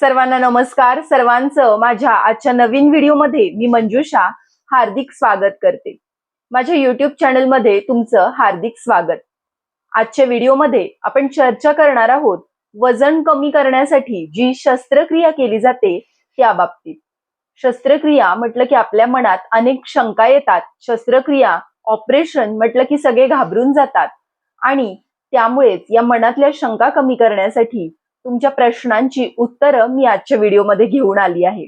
सर्वांना नमस्कार. सर्वांचं माझ्या आजच्या नवीन व्हिडिओमध्ये मी मंजुषा हार्दिक स्वागत करते. माझ्या युट्यूब चॅनलमध्ये तुमचं हार्दिक स्वागत. आजच्या व्हिडिओमध्ये आपण चर्चा करणार आहोत वजन कमी करण्यासाठी जी शस्त्रक्रिया केली जाते त्या बाबतीत शस्त्रक्रिया म्हटलं की आपल्या मनात अनेक शंका येतात. शस्त्रक्रिया ऑपरेशन म्हटलं की सगळे घाबरून जातात. आणि त्यामुळेच या मनातल्या शंका कमी करण्यासाठी तुमच्या प्रश्नांची उत्तरं मी आजच्या व्हिडिओमध्ये घेऊन आली आहे.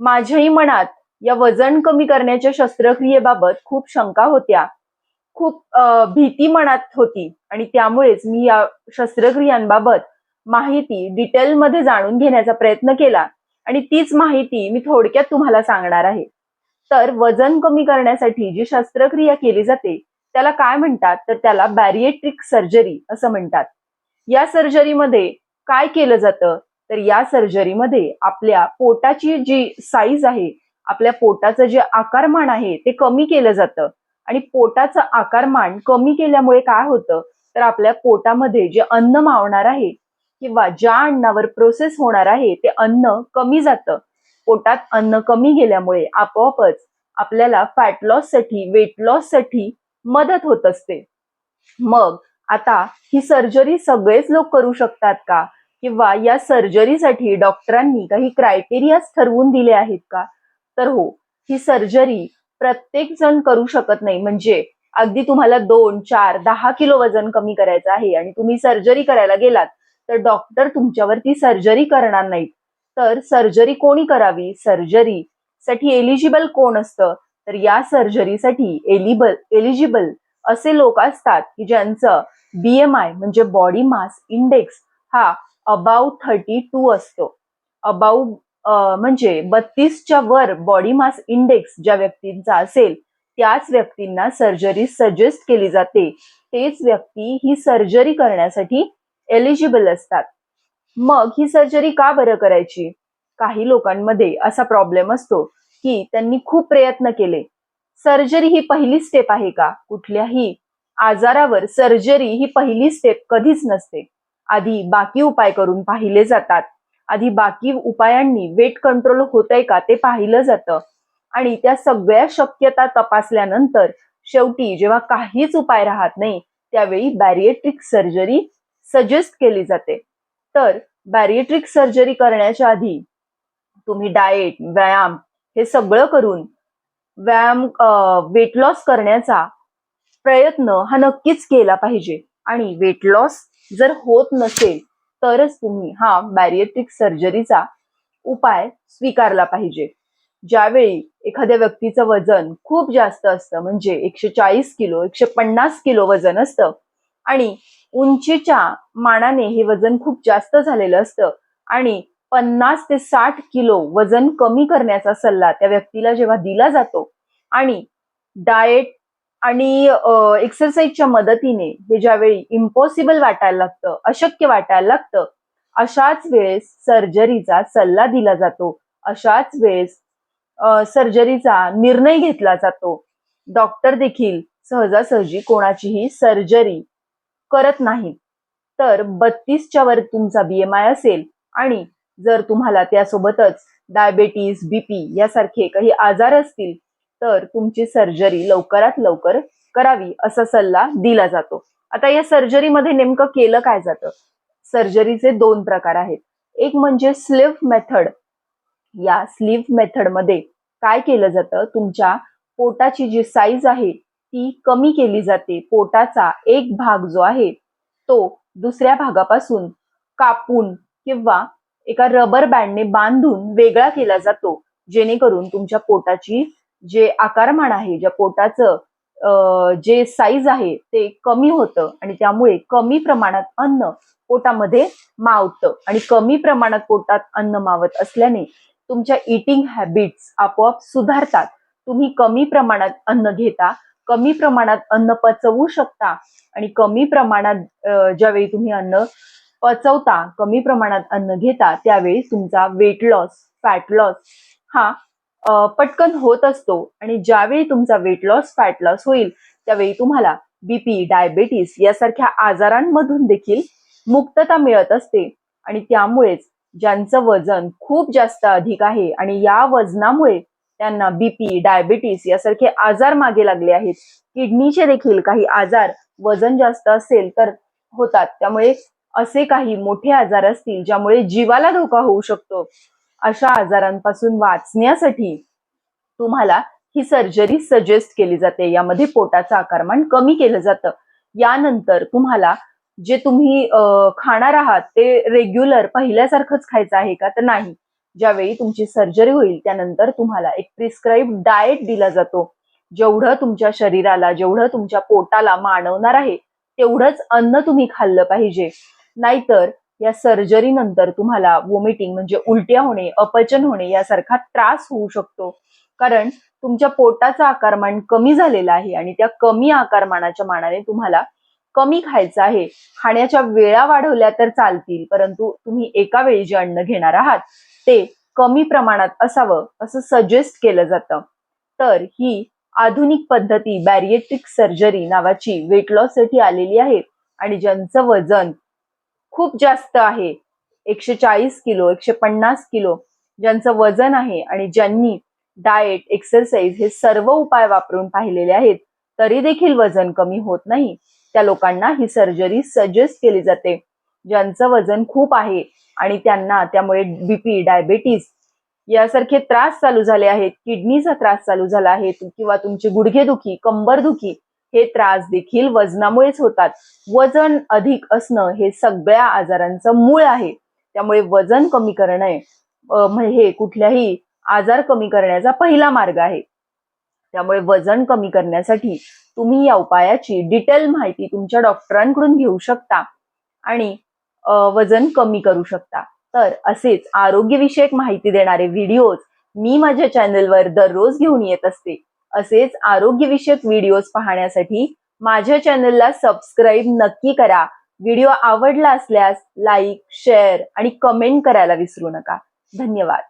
माझ्याही मनात या वजन कमी करण्याच्या शस्त्रक्रियेबाबत खूप शंका होत्या. खूप भीती मनात होती आणि त्यामुळेच मी या शस्त्रक्रियांबाबत माहिती डिटेलमध्ये जाणून घेण्याचा प्रयत्न केला आणि तीच माहिती मी थोडक्यात तुम्हाला सांगणार आहे. तर वजन कमी करण्यासाठी जी शस्त्रक्रिया केली जाते त्याला काय म्हणतात? तर त्याला बॅरिएट्रिक सर्जरी असं म्हणतात. या सर्जरीमध्ये काय केलं जातं? तर या सर्जरीमध्ये आपल्या पोटाची जी साईज आहे आपल्या पोटाचं जे आकारमान आहे ते कमी केलं जातं. आणि पोटाचं आकारमान कमी केल्यामुळे काय होतं? तर आपल्या पोटामध्ये जे अन्न मावणार आहे किंवा ज्या अन्नावर प्रोसेस होणार आहे ते अन्न कमी जातं. पोटात अन्न कमी गेल्यामुळे आपोआपच आपल्याला फॅट लॉससाठी वेट लॉससाठी मदत होत असते. मग आता ही सर्जरी सगळेच लोक करू शकतात का? किंवा या सर्जरीसाठी डॉक्टरांनी काही क्रायटेरिया ठरवून दिले आहेत का? तर हो ही सर्जरी प्रत्येक जण करू शकत नाही. म्हणजे अगदी तुम्हाला दोन चार दहा किलो वजन कमी करायचं आहे आणि तुम्ही सर्जरी करायला गेलात तर डॉक्टर तुमच्यावरती सर्जरी करणार नाहीत. तर सर्जरी कोणी करावी? सर्जरी साठी एलिजिबल कोण असतं? तर या सर्जरीसाठी एलिबल एलिजिबल असे लोक असतात की ज्यांचं बीएमआय म्हणजे बॉडी मास इंडेक्स हा अबाव थर्टी टू असतो अबाव म्हणजे बत्तीसच्या वर बॉडी मास इंडेक्स ज्या व्यक्तींचा असेल त्याच व्यक्तींना सर्जरी सजेस्ट केली जाते. तेच व्यक्ती ही सर्जरी करण्यासाठी एलिजिबल असतात. मग ही सर्जरी का बरं करायची? काही लोकांमध्ये असा प्रॉब्लेम असतो की त्यांनी खूप प्रयत्न केले. सर्जरी ही पहिली स्टेप आहे का? कुठल्याही आजारावर सर्जरी ही पहिली स्टेप कधीच नसते. आधी बाकी उपाय करून पाहिले जातात. आधी बाकी उपायांनी वेट कंट्रोल होतंय का ते पाहिलं जातं. आणि त्या सगळ्या शक्यता तपासल्यानंतर शेवटी जेव्हा काहीच उपाय राहत नाही त्यावेळी बॅरिएट्रिक सर्जरी सजेस्ट केली जाते. तर बॅरिएट्रिक सर्जरी करण्याच्या आधी तुम्ही डाएट व्यायाम हे सगळं करून व्यायाम वेट लॉस करण्याचा प्रयत्न हा नक्कीच केला पाहिजे. आणि वेट लॉस जर होत नसेल तरच तुम्ही हा बॅरिएट्रिक सर्जरीचा उपाय स्वीकारला पाहिजे. ज्यावेळी एखाद्या व्यक्तीचं वजन खूप जास्त असतं म्हणजे एकशे चाळीस किलो एकशे पन्नास किलो वजन असतं आणि उंचीच्या मानाने हे वजन खूप जास्त झालेलं असतं आणि पन्नास ते साठ किलो वजन कमी करण्याचा सल्ला त्या व्यक्तीला जेव्हा दिला जातो आणि डाएट आणि एक्सरसाइजच्या मदतीने हे ज्यावेळी इम्पॉसिबल वाटायला लागतं अशक्य वाटायला लागतं अशाच वेळेस सर्जरीचा सल्ला दिला जातो. अशाच वेळेस सर्जरीचा निर्णय घेतला जातो. डॉक्टर देखील सहजासहजी कोणाचीही सर्जरी करत नाही. तर बत्तीसच्या वर तुमचा बीएमआय असेल आणि जर तुम्हाला त्यासोबतच डायबेटीज बीपी यासारखे काही आजार असतील तर तुमची सर्जरी लवकरात लवकर करावी असा सल्ला दिला जातो. आता या सर्जरीमध्ये नेमकं केलं काय जातं? सर्जरीचे दोन प्रकार आहेत. एक म्हणजे स्लिव्ह मेथड. या स्लीव्ह मेथडमध्ये काय केलं जातं? तुमच्या पोटाची जी साईज आहे ती कमी केली जाते. पोटाचा एक भाग जो आहे तो दुसऱ्या भागापासून कापून किंवा एका रबर बँडने बांधून वेगळा केला जातो. जेणेकरून तुमच्या पोटाची जे आकारमान आहे ज्या पोटाचं जे साईज आहे ते कमी होतं आणि त्यामुळे कमी प्रमाणात अन्न पोटामध्ये मावतं. आणि कमी प्रमाणात पोटात अन्न मावत असल्याने तुमच्या इटिंग हॅबिट्स आपोआप सुधारतात. तुम्ही कमी प्रमाणात अन्न घेता कमी प्रमाणात अन्न पचवू शकता आणि कमी प्रमाणात ज्यावेळी तुम्ही अन्न पचवता कमी प्रमाणात अन्न घेता त्यावेळी तुमचा वेट लॉस फॅट लॉस हा पटकन होत असतो आणि ज्यावेळी तुमचा वेट लॉस फॅट लॉस होईल त्यावेळी तुम्हाला बीपी डायबेटीस यासारख्या आजारांमधून देखील मुक्तता मिळत असते. आणि त्यामुळेच ज्यांचं वजन खूप जास्त अधिक आहे आणि या वजनामुळे त्यांना बीपी डायबिटीस यासारखे आजार मागे लागले आहेत. किडनीचे देखील काही आजार वजन जास्त असेल तर होतात. त्यामुळे असे काही मोठे आजार असतील ज्यामुळे जीवाला धोका होऊ शकतो. अशा आजारांपासून वाचण्यासाठी तुम्हाला ही सर्जरी सजेस्ट केली जाते. यामध्ये पोटाचं आकारमान कमी केलं जातं. यानंतर तुम्हाला जे तुम्ही खाणार आहात ते रेग्युलर पहिल्यासारखंच खायचं आहे का? तर नाही. ज्यावेळी तुमची सर्जरी होईल त्यानंतर तुम्हाला एक प्रिस्क्राईब डाएट दिला जातो. जेवढं तुमच्या शरीराला जेवढं तुमच्या पोटाला मानवणार आहे तेवढंच अन्न तुम्ही खाल्लं पाहिजे. नाहीतर या सर्जरीनंतर तुम्हाला वोमिटिंग म्हणजे उलट्या होणे अपचन होणे यासारखा त्रास होऊ शकतो. कारण तुमच्या पोटाचा आकारमान कमी झालेला आहे आणि त्या कमी आकारमानाच्या मानाने तुम्हाला कमी खायचं आहे. खाण्याच्या वेळा वाढवल्या तर चालतील परंतु तुम्ही एका वेळी जे अन्न घेणार आहात ते कमी प्रमाणात असावं असं सजेस्ट केलं जातं. तर ही आधुनिक पद्धती बॅरिएट्रिक सर्जरी नावाची वेट लॉससाठी आलेली आहे आणि ज्यांचं वजन खूप जास्त आहे. एकशे चाळीस किलो एकशे पन्नास किलो ज्यांचं वजन आहे आणि ज्यांनी डाएट एक्सरसाइज हे सर्व उपाय वापरून पाहिलेले आहेत तरी देखील वजन कमी होत नाही. त्या लोकांना ही सर्जरी सजेस्ट केली जाते. ज्यांचं वजन खूप आहे आणि त्यांना त्यामुळे बीपी डायबेटीस यासारखे त्रास चालू झाले आहेत किडनीचा त्रास चालू झाला आहे किंवा तुमची गुडघेदुखी कंबरदुखी हे त्रास देखील वजनामुळेच होतात. वजन अधिक असणं हे सगळ्या आजारांचं मूळ आहे. त्यामुळे वजन कमी करणे म्हणजे हे कुठल्याही आजार कमी करण्याचा पहिला मार्ग आहे. त्यामुळे वजन कमी करण्यासाठी तुम्ही या उपायाची डिटेल माहिती तुमच्या डॉक्टरांकडून घेऊ शकता आणि वजन कमी करू शकता. तर असेच आरोग्यविषयक माहिती देणारे व्हिडिओज मी माझ्या चॅनलवर दररोज घेऊन येत असते. असेच आरोग्यविषयक व्हिडिओज पाहण्यासाठी माझ्या चॅनलला सबस्क्राईब नक्की करा. व्हिडिओ आवडला असल्यास लाईक शेअर आणि कमेंट करायला विसरू नका. धन्यवाद.